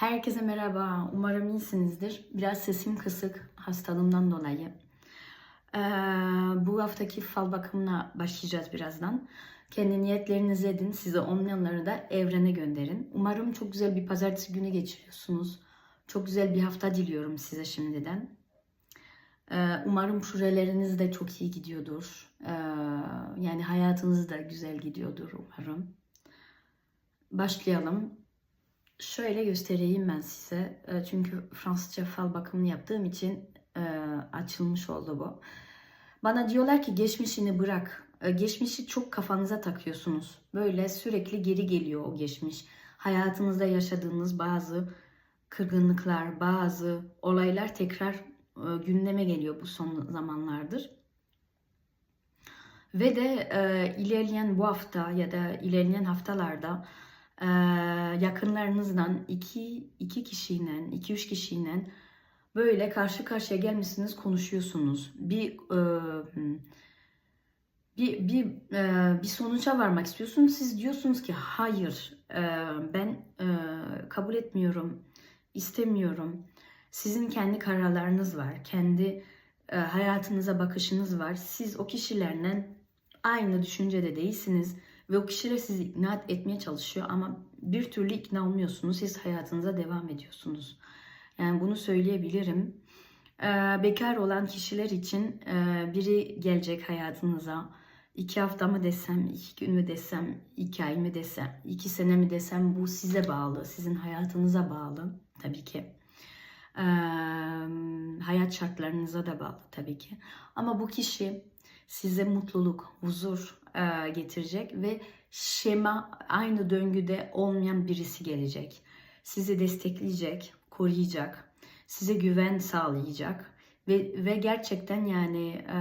Herkese merhaba. Umarım iyisinizdir. Biraz sesim kısık hastalığımdan dolayı. Ee, bu haftaki fal bakımına başlayacağız birazdan. Kendi niyetlerinizi edin. Size olmayanları da evrene gönderin. Umarım çok güzel bir pazartesi günü geçiriyorsunuz. Çok güzel bir hafta diliyorum size şimdiden. Ee, umarım projeleriniz de çok iyi gidiyordur. Ee, yani hayatınız da güzel gidiyordur umarım. Başlayalım. Şöyle göstereyim ben size. E, Çünkü Fransızca fal bakımını yaptığım için e, açılmış oldu bu. Bana diyorlar ki geçmişini bırak. E, Geçmişi çok kafanıza takıyorsunuz. Böyle sürekli geri geliyor o geçmiş. Hayatınızda yaşadığınız bazı kırgınlıklar, bazı olaylar tekrar gündeme geliyor bu son zamanlardır. Ve de ilerleyen bu hafta ya da ilerleyen haftalarda e, yakınlarınızdan iki, iki kişiyle, iki üç kişiyle böyle karşı karşıya gelmişsiniz, konuşuyorsunuz. Bir e, bir bir e, bir sonuca varmak istiyorsunuz. Siz diyorsunuz ki hayır, e, ben e, kabul etmiyorum, istemiyorum. Sizin kendi kararlarınız var, kendi e, hayatınıza bakışınız var. Siz o kişilerle aynı düşüncede değilsiniz ve o kişiler sizi ikna etmeye çalışıyor ama bir türlü ikna olmuyorsunuz. Siz hayatınıza devam ediyorsunuz. Yani bunu söyleyebilirim. Ee, bekar olan kişiler için e, biri gelecek hayatınıza. İki hafta mı desem, iki gün mü desem, iki ay mı desem, iki sene mi desem bu size bağlı. Sizin hayatınıza bağlı tabii ki. Ee, hayat şartlarınıza da bağlı tabii ki. Ama bu kişi size mutluluk, huzur e, getirecek ve şema aynı döngüde olmayan birisi gelecek. Sizi destekleyecek, koruyacak, size güven sağlayacak ve ve gerçekten yani e,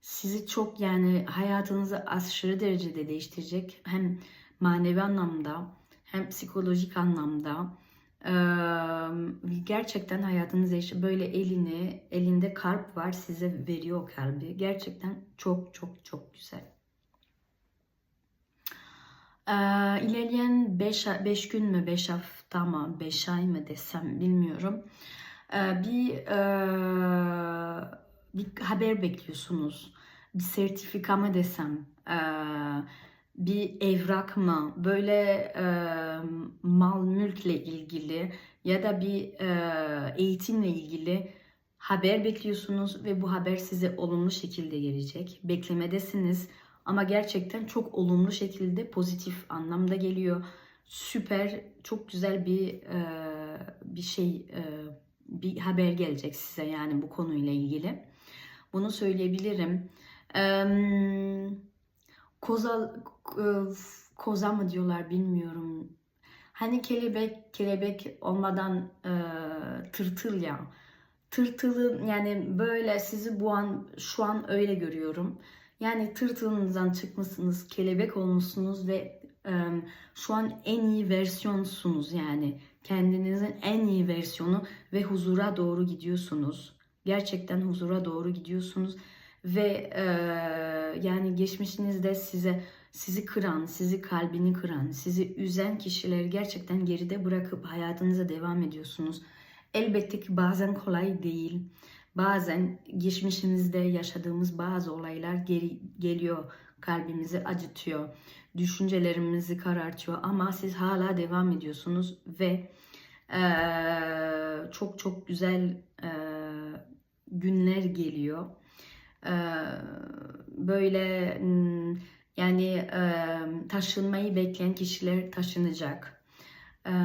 sizi çok yani hayatınızı aşırı derecede değiştirecek hem manevi anlamda hem psikolojik anlamda gerçekten hayatınız değişiyor. Böyle elini, elinde kalp var size veriyor kalbi. Gerçekten çok çok çok güzel. Ee, ilerleyen 5 gün mü, 5 hafta mı, 5 ay mı desem bilmiyorum. Bir, bir haber bekliyorsunuz. Bir sertifika mı desem. Ee, bir evrak mı, böyle e, mal mülkle ilgili ya da bir e, eğitimle ilgili haber bekliyorsunuz ve bu haber size olumlu şekilde gelecek. Beklemedesiniz ama gerçekten çok olumlu şekilde pozitif anlamda geliyor. Süper, çok güzel bir e, bir şey, e, bir haber gelecek size yani bu konuyla ilgili. Bunu söyleyebilirim. Eee Koza, koza mı diyorlar bilmiyorum. Hani kelebek, kelebek olmadan e, tırtıl ya. Tırtılın yani böyle sizi bu an şu an öyle görüyorum. Yani tırtılınızdan çıkmışsınız, kelebek olmuşsunuz ve e, şu an en iyi versiyonsunuz yani. Kendinizin en iyi versiyonu ve huzura doğru gidiyorsunuz. Gerçekten huzura doğru gidiyorsunuz ve e, yani geçmişinizde size sizi kıran, sizi kalbini kıran, sizi üzen kişileri gerçekten geride bırakıp hayatınıza devam ediyorsunuz. Elbette ki bazen kolay değil. Bazen geçmişinizde yaşadığımız bazı olaylar geri geliyor, kalbimizi acıtıyor, düşüncelerimizi karartıyor ama siz hala devam ediyorsunuz ve e, çok çok güzel e, günler geliyor böyle yani taşınmayı bekleyen kişiler taşınacak.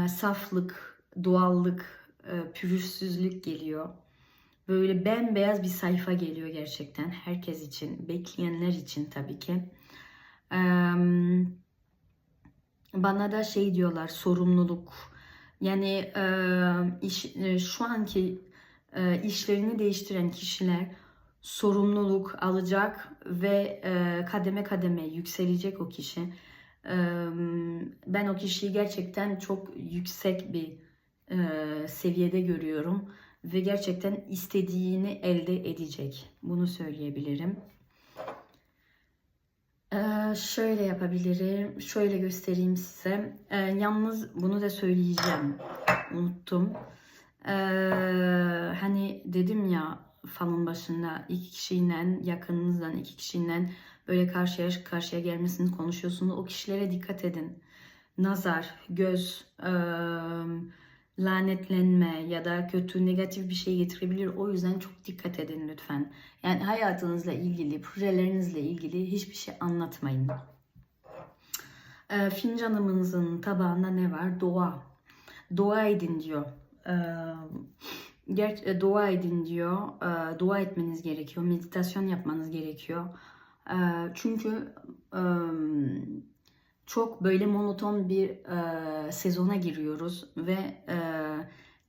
Saflık, doğallık, pürüzsüzlük geliyor. Böyle bembeyaz bir sayfa geliyor gerçekten herkes için, bekleyenler için tabii ki. Bana da şey diyorlar sorumluluk. Yani iş, şu anki işlerini değiştiren kişiler sorumluluk alacak ve e, kademe kademe yükselecek o kişi. E, ben o kişiyi gerçekten çok yüksek bir e, seviyede görüyorum ve gerçekten istediğini elde edecek. Bunu söyleyebilirim. Ee, şöyle yapabilirim, şöyle göstereyim size. Ee, yalnız bunu da söyleyeceğim, unuttum. Ee, hani dedim ya falın başında iki kişiyle yakınınızdan iki kişiyle böyle karşıya karşıya gelmesini konuşuyorsunuz. O kişilere dikkat edin. Nazar, göz, eee, lanetlenme ya da kötü negatif bir şey getirebilir. O yüzden çok dikkat edin lütfen. Yani hayatınızla ilgili, projelerinizle ilgili hiçbir şey anlatmayın. Ee, fincanımızın tabağında ne var? Dua. Dua edin diyor. Ee, ger- e, dua edin diyor. Ee, dua etmeniz gerekiyor. Meditasyon yapmanız gerekiyor. Ee, çünkü e, çok böyle monoton bir e, sezona giriyoruz ve e,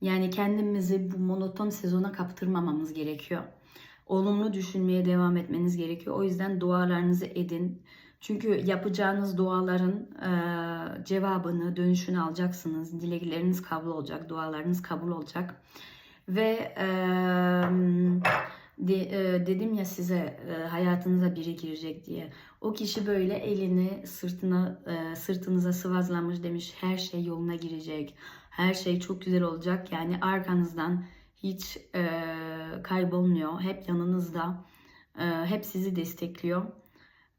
yani kendimizi bu monoton sezona kaptırmamamız gerekiyor. Olumlu düşünmeye devam etmeniz gerekiyor. O yüzden dualarınızı edin. Çünkü yapacağınız duaların e, cevabını, dönüşünü alacaksınız. Dilekleriniz kabul olacak, dualarınız kabul olacak. Ve e, de, e, dedim ya size e, hayatınıza biri girecek diye. O kişi böyle elini sırtına e, sırtınıza sıvazlamış demiş her şey yoluna girecek. Her şey çok güzel olacak. Yani arkanızdan hiç e, kaybolmuyor. Hep yanınızda. E, hep sizi destekliyor.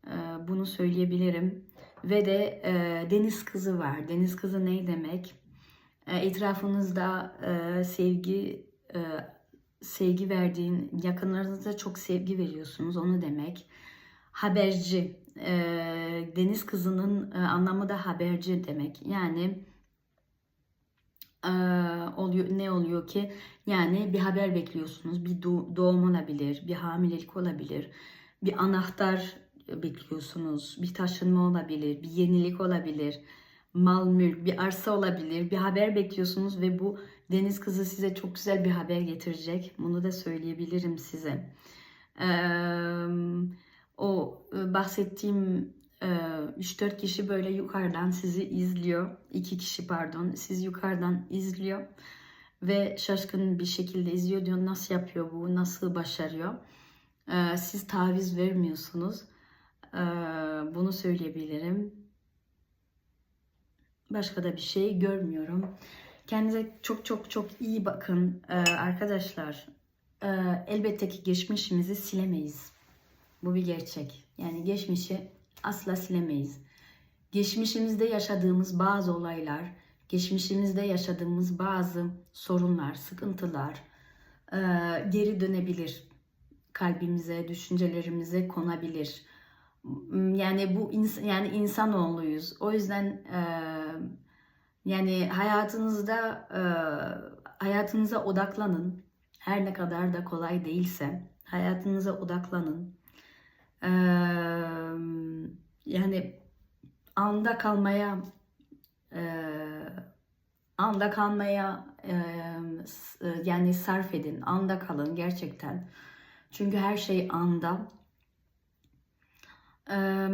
E, bunu söyleyebilirim. Ve de e, deniz kızı var. Deniz kızı ne demek? E, etrafınızda e, sevgi e, sevgi verdiğin, yakınlarınıza çok sevgi veriyorsunuz. Onu demek. Haberci. E, deniz kızının e, anlamı da haberci demek. Yani e, oluyor ne oluyor ki? Yani bir haber bekliyorsunuz. Bir do- doğum olabilir, bir hamilelik olabilir, bir anahtar bekliyorsunuz, bir taşınma olabilir, bir yenilik olabilir, mal mülk, bir arsa olabilir, bir haber bekliyorsunuz ve bu deniz kızı size çok güzel bir haber getirecek. Bunu da söyleyebilirim size. Ee, o e, bahsettiğim e, 3-4 kişi böyle yukarıdan sizi izliyor. 2 kişi pardon, siz yukarıdan izliyor ve şaşkın bir şekilde izliyor diyor nasıl yapıyor bu, nasıl başarıyor. Ee, siz taviz vermiyorsunuz. Ee, bunu söyleyebilirim. Başka da bir şey görmüyorum. Kendinize çok çok çok iyi bakın Ee, arkadaşlar. e, elbette ki geçmişimizi silemeyiz. Bu bir gerçek. Yani geçmişi asla silemeyiz. Geçmişimizde yaşadığımız bazı olaylar, geçmişimizde yaşadığımız bazı sorunlar, sıkıntılar e, geri dönebilir. Kalbimize, düşüncelerimize konabilir. Yani bu ins yani insanoğluyuz. O yüzden e, yani hayatınızda hayatınıza odaklanın. Her ne kadar da kolay değilse hayatınıza odaklanın. Yani anda kalmaya anda kalmaya yani sarf edin. Anda kalın gerçekten. Çünkü her şey anda. Eee,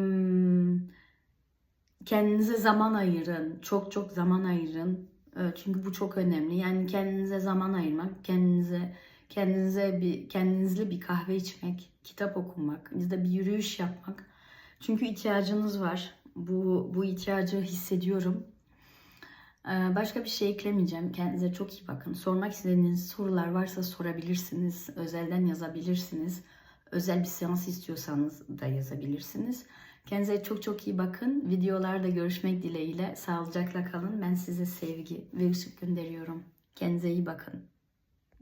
Kendinize zaman ayırın. Çok çok zaman ayırın. Ee, Çünkü bu çok önemli. Yani kendinize zaman ayırmak, kendinize kendinize bir kendinizle bir kahve içmek, kitap okumak, ya da bir yürüyüş yapmak. Çünkü ihtiyacınız var. Bu bu ihtiyacı hissediyorum. Ee, Başka bir şey eklemeyeceğim. Kendinize çok iyi bakın. Sormak istediğiniz sorular varsa sorabilirsiniz. Özelden yazabilirsiniz. Özel bir seans istiyorsanız da yazabilirsiniz. Kendinize çok çok iyi bakın. Videolarda görüşmek dileğiyle. Sağlıcakla kalın. Ben size sevgi ve ışık gönderiyorum. Kendinize iyi bakın.